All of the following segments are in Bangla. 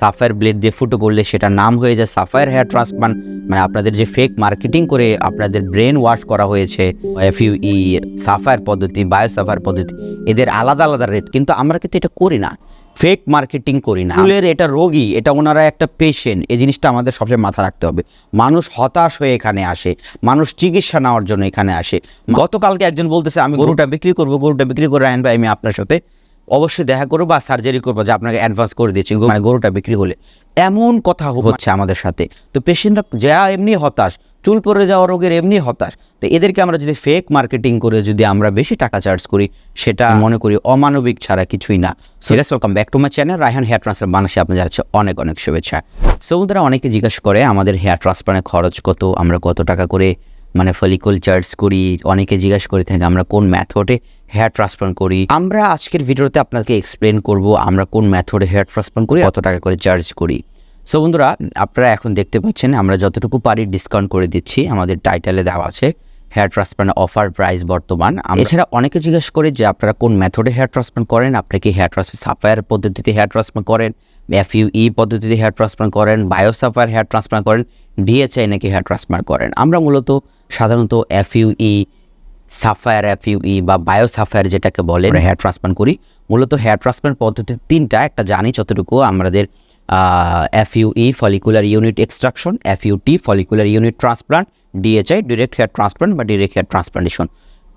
সাফায়ার ব্লেড দিয়ে ফুটো করলে সেটা নাম হয়ে যায় সাফায়ার হেয়ার ট্রান্সপ্লান্ট মানে আপনাদের যে ফেক মার্কেটিং করে আপনাদের ব্রেন ওয়াশ করা হয়েছে এফইউই সাফায়ার পদ্ধতি বায়ো সাফায়ার পদ্ধতি, এদের আলাদা আলাদা রেট কিন্তু আমরা কিন্তু এটা করি না। ফেক মার্কেটিং করি না। চুলের এটা রোগী, এটা ওনারা একটা পেশেন্ট এই জিনিসটা আমাদের সবসময় মাথা রাখতে হবে। মানুষ হতাশ হয়ে এখানে আসে, মানুষ চিকিৎসা নেওয়ার জন্য এখানে আসে। গতকালকে একজন বলতেছে, আমি গরুটা বিক্রি করব, গরুটা বিক্রি করে আনব আমি আপনার সাথে। অবশ্যই দেখা করব বা সার্জারি করব, যে আপনাকে অ্যাডভান্স করে দিচ্ছি মানে গরুটা বিক্রি হলে। এমন কথা হচ্ছে আমাদের সাথে। তো পেশেন্টরা যা এমনি হতাশ, চুল পড়ে যাওয়া রোগের এমনি হতাশ, তো এদেরকে আমরা যদি ফেক মার্কেটিং করে যদি আমরা বেশি টাকা চার্জ করি, সেটা মনে করি অমানবিক ছাড়া কিছুই না। Serious welcome back to my channel Raihan hair transfer বাংলাদেশে আপনার যাচ্ছে অনেক অনেক শুভেচ্ছা। সো বন্ধুরা, অনেকে জিজ্ঞেস করে, আমাদের হেয়ার ট্রান্সপ্লান্টের খরচ কত? আমরা কত টাকা করে মানে ফলিকল চার্জ করি? অনেকে জিজ্ঞাসা করে থাকে, আমরা কোন ম্যাথডে হেয়ার ট্রান্সপ্লান্ট করি। আমরা আজকের ভিডিওতে আপনাকে এক্সপ্লেন করব আমরা কোন ম্যাথডে হেয়ার ট্রান্সপ্লান্ট করি, কত টাকা করে চার্জ করি। সো বন্ধুরা, আপনারা এখন দেখতে পাচ্ছেন, আমরা যতটুকু পারি ডিসকাউন্ট করে দিচ্ছি। আমাদের টাইটেলে দেওয়া আছে হেয়ার ট্রান্সপ্লান্ট অফার প্রাইস বর্তমান। এছাড়া অনেকে জিজ্ঞেস করে যে আপনারা কোন মেথডে হেয়ার ট্রান্সপ্লান্ট করেন? আপনি কি হেয়ার ট্রান্সপ্লান্ট সাফায়ার পদ্ধতিতে হেয়ার ট্রান্সপ্লান্ট করেন? এফইউই পদ্ধতিতে হেয়ার ট্রান্সপ্লান্ট করেন? বায়োসাফায়ার হেয়ার ট্রান্সপ্লান্ট করেন? ডিএচআই নাকি হেয়ার ট্রান্সপ্লান্ট করেন? আমরা মূলত সাধারণত এফইউই সাফায়ার এফইউই বা বায়ো সাফায়ার যেটাকে বলে, আমরা হেয়ার ট্রান্সপ্লান্ট করি। মূলত হেয়ার ট্রান্সপ্লান্ট পদ্ধতি তিনটা, একটা জানি যতটুকু, আমাদের F F U E follicular unit extraction F F U T follicular unit transplant D H I direct hair transplant বা ডিরেক্ট হেয়ার ট্রান্সপ্লান্টেশন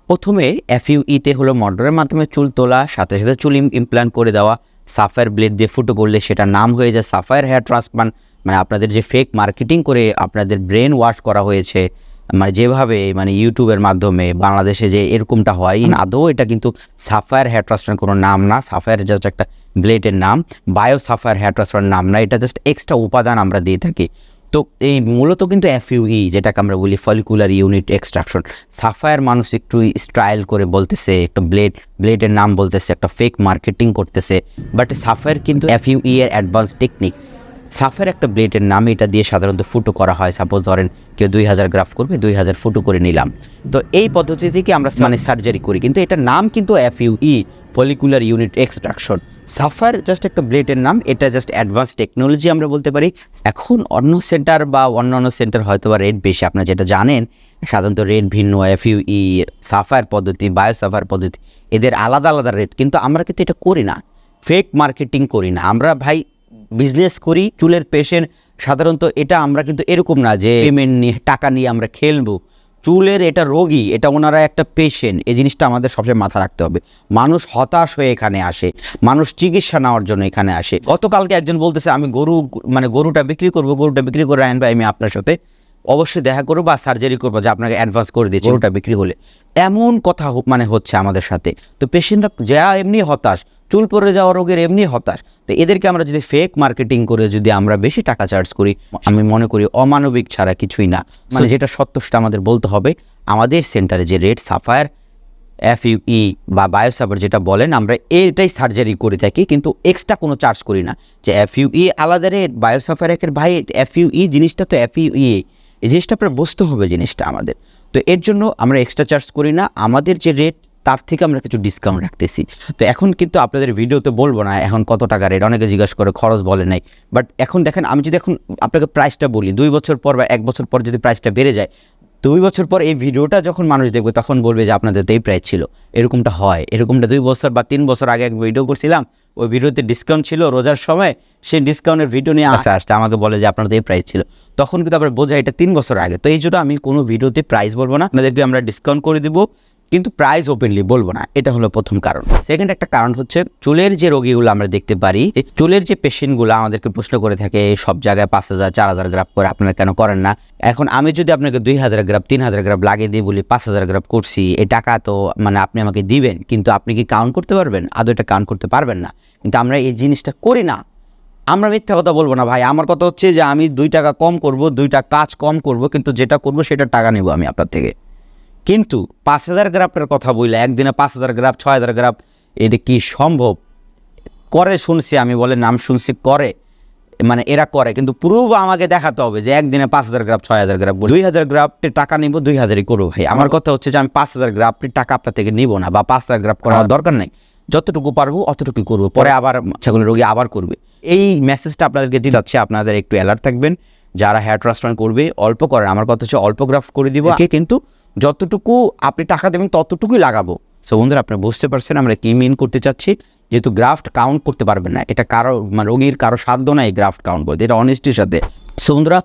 প্রথমে এফইউইতে হলো মডারের মাধ্যমে চুল তোলা, সাথে সাথে চুল ইমপ্লান্ট করে দেওয়া। সাফায়ার ব্লেড দিয়ে ফুটো করলে সেটা নাম হয়ে যায় সাফায়ার হেয়ার ট্রান্সপ্লান্ট মানে আপনাদের যে ফেক মার্কেটিং করে আপনাদের ব্রেন ওয়াশ করা হয়েছে মানে যেভাবে মানে ইউটিউবের মাধ্যমে বাংলাদেশে যে এরকমটা হয়, ইন আদৌ এটা কিন্তু সাফায়ার হেয়ার ট্রান্সপ্লান্ট কোনো নাম না। সাফায়ার জাস্ট একটা ব্লেডের নাম। বায়ো সাফায়ার হেয়ার ট্রান্সপ্লান্ট নাম না। এটা জাস্ট এক্সট্রা উপাদান আমরা দিয়ে থাকি। তো এই মূলত কিন্তু এফইউই যেটাকে আমরা বলি ফলিকুলার ইউনিট এক্সট্রাকশন সাফায়ার মানুষ একটু স্টাইল করে বলতেছে, একটা ব্লেড ব্লেডের নাম বলতেছে, একটা ফেক মার্কেটিং করতেছে। বাট সাফায়ার কিন্তু এফইউই এর অ্যাডভান্স টেকনিক সাফের একটা ব্লেডের নাম এটা দিয়ে সাধারণত ফুটো করা হয়। সাপোজ ধরেন কেউ দুই হাজার গ্রাফ করবে দুই হাজার ফুটো করে নিলাম। তো এই পদ্ধতি থেকে আমরা মানে সার্জারি করি। কিন্তু এটার নাম কিন্তু F U E follicular unit extraction sapphire just একটা ব্লেডের নাম এটা জাস্ট অ্যাডভান্স টেকনোলজি আমরা বলতে পারি। এখন অন্য সেন্টার বা অন্য অন্য সেন্টার হয়তো বা রেট বেশি। আপনারা যেটা জানেন সাধারণত রেট ভিন্ন। এফ ইউই সাফার পদ্ধতি বায়ো সাফার পদ্ধতি এদের আলাদা আলাদা রেট কিন্তু আমরা কিন্তু এটা করি না। ফেক মার্কেটিং করি না। আমরা ভাই বিজনেস করি, চুলের পেশেন্ট সাধারণত এটা আমরা কিন্তু এরকম না যে পেমেন্ট নিয়ে, টাকা নিয়ে আমরা খেলব। চুলের এটা রোগী, এটা ওনারা একটা পেশেন্ট এই জিনিসটা আমাদের সবসময় মাথা রাখতে হবে। মানুষ হতাশ হয়ে এখানে আসে, মানুষ চিকিৎসা নেওয়ার জন্য এখানে আসে। গতকালকে একজন বলতেছে, আমি গরু মানে গরুটা বিক্রি করব, গরুটা বিক্রি করে আনব আমি আপনার সাথে অবশ্যই দেখা করব বা সার্জারি করব, যে আপনাকে অ্যাডভান্স করে দিচ্ছি গরুটা বিক্রি হলে। এমন কথা মানে হচ্ছে আমাদের সাথে। তো পেশেন্টরা যা এমনি হতাশ চুল পড়ে যাওয়া রোগের এমনি হতাশ। তো এদেরকে আমরা যদি ফেক মার্কেটিং করে যদি আমরা বেশি টাকা চার্জ করি আমি মনে করি অমানবিক ছাড়া কিছুই না। মানে যেটা সত্য সেটা আমাদের বলতে হবে আমাদের সেন্টারে যে রেট সাফায়ার এফইউই বা বায়োসাফার যেটা বলেন আমরা এটাই সার্জারি করে থাকি কিন্তু এক্সট্রা কোনো চার্জ করি না। যে এফইউই আলাদা রেট বায়োসাফার একের ভাই এফইউই জিনিসটা তো এফইউই এই জিনিসটা আপনার বুঝতে হবে জিনিসটা আমাদের। তো এর জন্য আমরা এক্সট্রা চার্জ করি না। আমাদের যে রেট তার থেকে আমরা কিছু ডিসকাউন্ট রাখতেছি। তো এখন কিন্তু আপনাদের ভিডিওতে বলব না এখন কত টাকা রেট অনেকে জিজ্ঞাসা করে খরচ বলে নাই। বাট এখন দেখেন, আমি যদি এখন আপনাকে প্রাইসটা বলি, দুই বছর পর বা এক বছর পর যদি প্রাইসটা বেড়ে যায়, দুই বছর পর এই ভিডিওটা যখন মানুষ দেখবে, তখন বলবে যে আপনাদের তো এই প্রাইস ছিল। এরকমটা হয়। এরকমটা দুই বছর বা তিন বছর আগে এক ভিডিও করছিলাম, ওই ভিডিওতে ডিসকাউন্ট ছিল রোজার সময়, সেই ডিসকাউন্টের ভিডিও নিয়ে আসে আসতে আমাকে বলে যে আপনাদের এই প্রাইস ছিল। তখন কিন্তু আবার বোঝা এটা তিন বছর আগে। তো এই জন্য আমি কোনো ভিডিওতে প্রাইস বলব না। আপনাদেরকে আমরা ডিসকাউন্ট করে দিব। কিন্তু প্রাইস ওপেনলি বলব না, এটা হলো প্রথম কারণ। সেকেন্ড একটা কারণ হচ্ছে, চুলের যে রোগীগুলো আমরা দেখতে পারি চুলের যে পেশেন্টগুলো আমাদেরকে প্রশ্ন করে থাকে সব জায়গায় পাঁচ হাজার, চার হাজার গ্রাফ করে আপনারা কেন করেন না? এখন আমি যদি আপনাকে দুই হাজার গ্রাফ তিন হাজার গ্রাফ লাগিয়ে দিই বলি, পাঁচ হাজার গ্রাফ করছি, এই টাকা তো মানে আপনি আমাকে দিবেন, কিন্তু আপনি কি কাউন্ট করতে পারবেন? আদৌ এটা কাউন্ট করতে পারবেন না। কিন্তু আমরা এই জিনিসটা করি না। আমরা মিথ্যা কথা বলব না, ভাই। আমার কথা হচ্ছে যে আমি দুই টাকা কম করব, দুইটা কাজ কম করব, কিন্তু যেটা করব সেটা টাকা নেব আমি আপনার থেকে। কিন্তু পাঁচ হাজার গ্রাফের কথা বললে একদিনে পাঁচ হাজার গ্রাফ ছয় হাজার গ্রাফ এটা কি সম্ভব? করে শুনছি আমি বলে নাম শুনছি করে। মানে এরা করে কিন্তু প্রুফ আমাকে দেখাতে হবে যে একদিনে পাঁচ হাজার গ্রাফ ছয় হাজার গ্রাফ দুই হাজার গ্রাফটি টাকা নিব দুই হাজারই করব ভাই। আমার কথা হচ্ছে যে আমি পাঁচ হাজার গ্রাফটি টাকা আপনার থেকে নিব না বা পাঁচ হাজার গ্রাফ করার দরকার নেই। যতটুকু পারব অতটুকু করব। পরে আবার ছাগলের রোগী আবার করবে। এই মেসেজটা আপনাদেরকে দিতে যাচ্ছে আপনাদের একটু অ্যালার্ট থাকবেন। যারা হেয়ার ট্রান্সপ্লান্ট করবে অল্প করেন আমার কথা হচ্ছে অল্প গ্রাফ করে দিব। কিন্তু যতটুকু আপনি টাকা দেবেন, ততটুকুই লাগাবো। সো বন্ধুরা আপনি বুঝতে পারছেন আমরা কি মিন করতে চাচ্ছি? যেহেতু গ্রাফট কাউন্ট করতে পারবেন না, এটা কারও মানে রোগীর কারও সাধ্য না এই গ্রাফট কাউন্ট করতে এটা অনেস্টির সাথে। সো বন্ধুরা,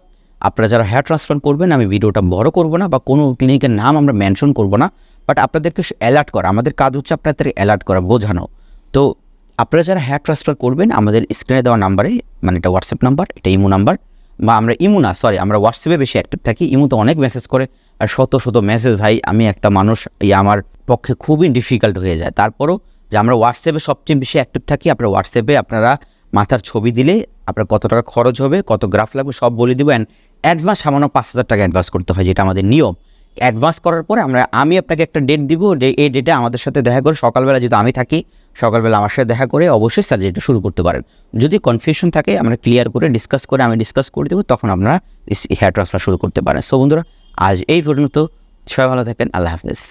আপনারা যারা হেয়ার ট্রান্সপ্লান্ট করবেন, আমি ভিডিওটা বড় করব না বা কোনো ক্লিনিকের নাম আমরা মেনশন করব না বাট আপনাদেরকে অ্যালার্ট করা, আমাদের কাজ হচ্ছে আপনাদের অ্যালার্ট করা, বোঝানো। তো, আপনারা যারা হেয়ার ট্রান্সফার করবেন, আমাদের স্ক্রিনে দেওয়া নাম্বারে মানে এটা হোয়াটসঅ্যাপ নাম্বার এটা ইমো নাম্বার বা আমরা ইমু না সরি আমরা হোয়াটসঅ্যাপে বেশি অ্যাক্টিভ থাকি, ইমোতে অনেক মেসেজ করে, আর শত শত মেসেজ ভাই আমি একটা মানুষ আমার পক্ষে খুবই ডিফিকাল্ট হয়ে যায়। তারপরও যে আমরা হোয়াটসঅ্যাপে সবচেয়ে বেশি অ্যাক্টিভ থাকি আপনার হোয়াটসঅ্যাপে আপনারা মাথার ছবি দিলে আপনার কত টাকা খরচ হবে, কত গ্রাফ লাগবে, সব বলে দেবো অ্যান্ড অ্যাডভান্স সামান্য পাঁচ হাজার টাকা অ্যাডভান্স করতে হয়, যেটা আমাদের নিয়ম। অ্যাডভান্স করার পরে আমরা, আমি আপনাকে একটা ডেট দিব যে এই ডেটে আমাদের সাথে দেখা করে, সকালবেলা যেহেতু আমি থাকি, সকালবেলা আমার সাথে দেখা করে অবশ্যই সার্জারিটা শুরু করতে পারেন। যদি কনফিউশন থাকে, আমরা ক্লিয়ার করে ডিসকাস করে, আমি ডিসকাস করে দেবো, তখন আপনারা হেয়ার ট্রান্সফার শুরু করতে পারেন। সো বন্ধুরা, আজ এই পর্যন্ত, সবাই ভালো থাকেন, আল্লাহ হাফেজ।